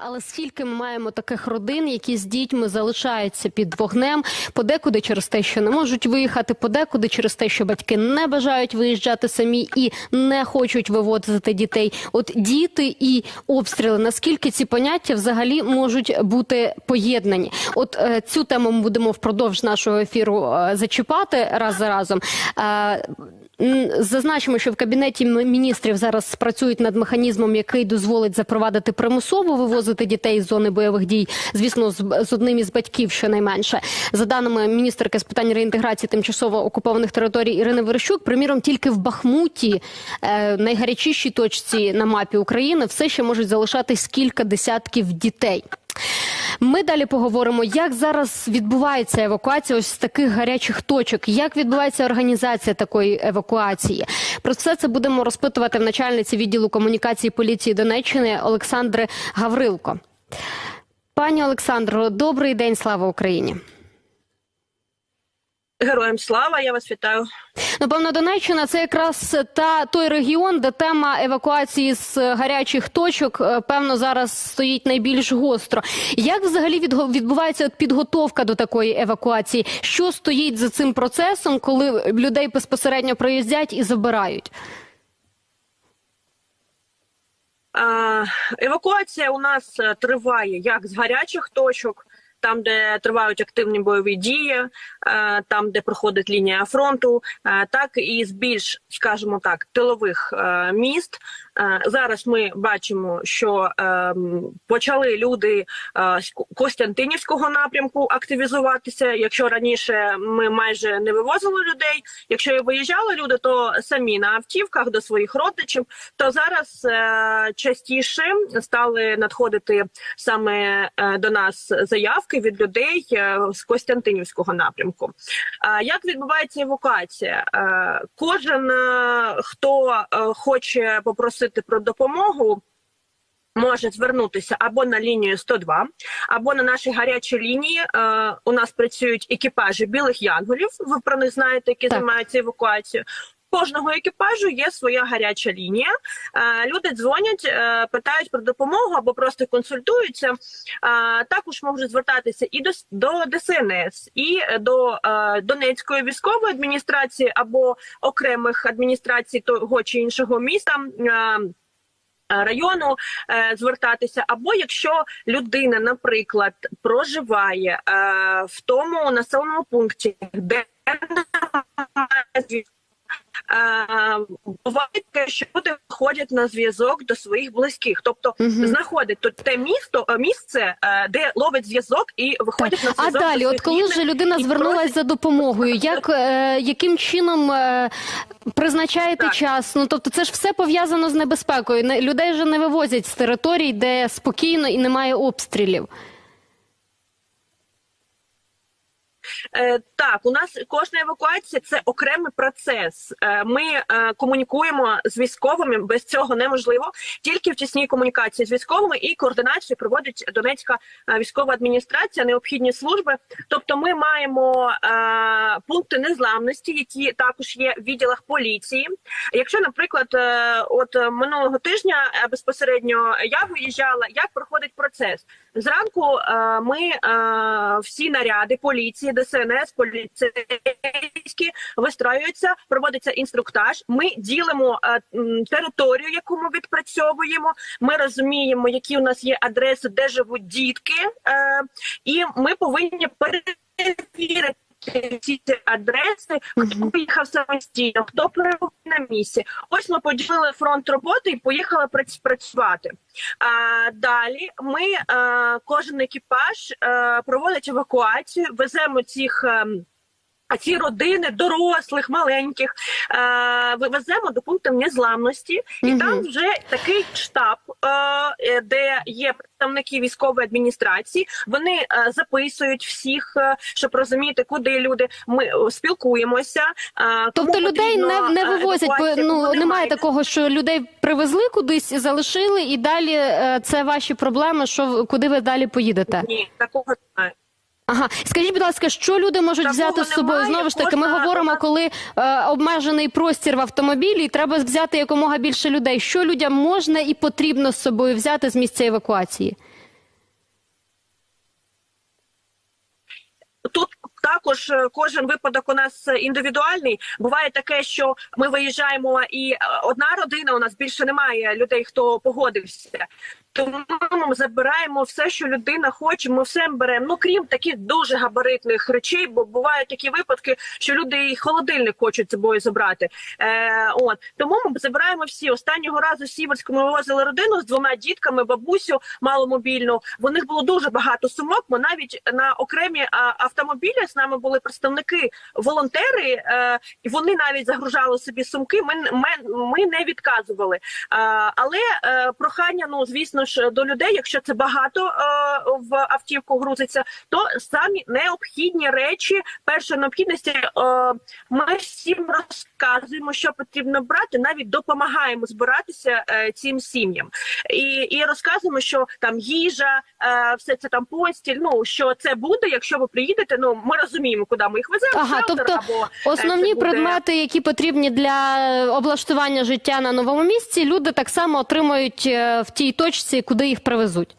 Але скільки ми маємо таких родин, які з дітьми залишаються під вогнем, подекуди через те, що не можуть виїхати, подекуди через те, що батьки не бажають виїжджати самі і не хочуть виводити дітей. От діти і обстріли, наскільки ці поняття взагалі можуть бути поєднані? От е, цю тему ми будемо впродовж нашого ефіру е, зачіпати раз за разом. Е, Зазначимо, що в кабінеті міністрів зараз працюють над механізмом, який дозволить запровадити примусово вивозити дітей з зони бойових дій. Звісно, з, з одним із батьків, щонайменше. За даними міністерки з питань реінтеграції тимчасово окупованих територій Ірини Верещук, приміром, тільки в Бахмуті, е, найгарячішій точці на мапі України, все ще можуть залишатись кілька десятків дітей. Ми далі поговоримо, як зараз відбувається евакуація ось з таких гарячих точок, як відбувається організація такої евакуації. Про все це будемо розпитувати в начальниці відділу комунікації поліції Донеччини Олександри Гаврилко. Пані Олександро, добрий день, слава Україні. Героям слава, я вас вітаю. Напевно, Донеччина це якраз та той регіон, де тема евакуації з гарячих точок е, певно зараз стоїть найбільш гостро. Як взагалі відбувається підготовка до такої евакуації? Що стоїть за цим процесом, коли людей безпосередньо приїздять і забирають? Евакуація у нас е, триває як з гарячих точок, там, де тривають активні бойові дії, е, там, де проходить лінія фронту, е, так і з більш, скажімо так, тилових е, міст. Е, Зараз ми бачимо, що е, почали люди е, з Костянтинівського напрямку активізуватися. Якщо раніше ми майже не вивозили людей, якщо і виїжджали люди, то самі на автівках до своїх родичів, то зараз е, частіше стали надходити саме до нас заявки від людей з Костянтинівського напрямку. Як відбувається евакуація? Кожен, хто хоче попросити про допомогу. Може звернутися або на лінію 102, або на наші гарячі лінії. Е, у нас працюють екіпажі білих янголів. Ви про них знаєте, які Так. займаються евакуацією. Кожного екіпажу є своя гаряча лінія. Е, люди дзвонять, е, питають про допомогу або просто консультуються. Е, також можуть звертатися і до, ДСНС, і до Донецької військової адміністрації або окремих адміністрацій того чи іншого міста. Району звертатися, або якщо людина, наприклад, проживає в тому населеному пункті, де буває таке, що люди виходять на зв'язок до своїх близьких, тобто Мгм. знаходить тут те місто, е, місце, е, де ловить зв'язок і виходять на А зв'язок. далі, от коли вже людина звернулася просить- за допомогою, як е, яким чином е, призначаєте Так. час? Ну тобто, це ж все пов'язано з небезпекою. Не- Людей же не вивозять з територій, де спокійно і немає обстрілів. Е, так, у нас кожна евакуація це окремий процес. Е, ми е, комунікуємо з військовими. Без цього неможливо. Тільки в тісній комунікації з військовими і координацію проводить Донецька е, військова адміністрація, необхідні служби. Тобто, ми маємо е, пункти незламності, які також є в відділах поліції. Якщо, наприклад, е, от е, минулого тижня е, безпосередньо я виїжджала, як проходить процес зранку. е, Ми е, всі наряди поліції, ДСНС, поліцейські вистраюються, проводиться інструктаж. Ми ділимо е, територію, яку ми відпрацьовуємо. Ми розуміємо, які у нас є адреси, де живуть дітки, е, і ми повинні перевірити. Ці адреси, хто поїхав самостійно, хто перебув на місці. Ось ми поділили фронт роботи і поїхали працювати. А, далі ми а, кожен екіпаж а, проводить евакуацію, веземо цих. А, а ці родини дорослих, маленьких е, вивеземо до пункту незламності, і угу. там вже такий штаб, е, е, де є представники військової адміністрації. Вони е, записують всіх, е, щоб розуміти, куди люди. Ми е, спілкуємося. е, Тобто людей не, не е, вивозять, бо ну немає. немає такого, що людей привезли кудись, залишили, і далі е, це ваші проблеми. Що куди ви далі поїдете? Ні, такого. Ага, скажіть, будь ласка, що люди можуть Такого взяти з собою? Немає. Знову ж таки, ми Кожна- говоримо, коли е, обмежений простір в автомобілі, і треба взяти якомога більше людей. Що людям можна і потрібно з собою взяти з місця евакуації? Тут також е, кожен випадок у нас е, індивідуальний. Буває таке, що ми виїжджаємо, і е, одна родина у нас більше немає людей, хто погодився. Тому ми забираємо все, що людина хоче. Ми все беремо. Ну крім таких дуже габаритних речей, бо бувають такі випадки, що люди і холодильник хочуть з собою забрати. Е, от тому ми забираємо всі. Останнього разу в Сіверську ми вивозили родину з двома дітками, бабусю маломобільну. В них було дуже багато сумок. Ми навіть на окремі автомобілі з нами були представники волонтери, е, і вони навіть загружали собі сумки. Ми, ми, ми не відказували. Е, але е, прохання, ну звісно ж, до людей, якщо це багато в автівку грузиться, то самі необхідні речі першої необхідності ми всім розказуємо, що потрібно брати, навіть допомагаємо збиратися цим сім'ям, і, і розказуємо, що там їжа, все це там постіль. Ну що це буде, якщо ви приїдете. Ну ми розуміємо, куди ми їх веземо. Ага, шелтер тобто або е, Основні буде- предмети, які потрібні для облаштування життя на новому місці, люди так само отримують е, в тій точці, куди їх привезуть.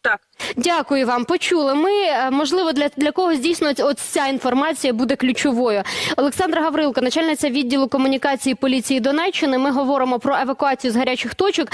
так. Дякую вам. Почули. Ми е, можливо для, для когось дійсно от ця інформація буде ключовою. Олександра Гаврилко, начальниця відділу комунікації поліції Донеччини. Ми говоримо про евакуацію з гарячих точок.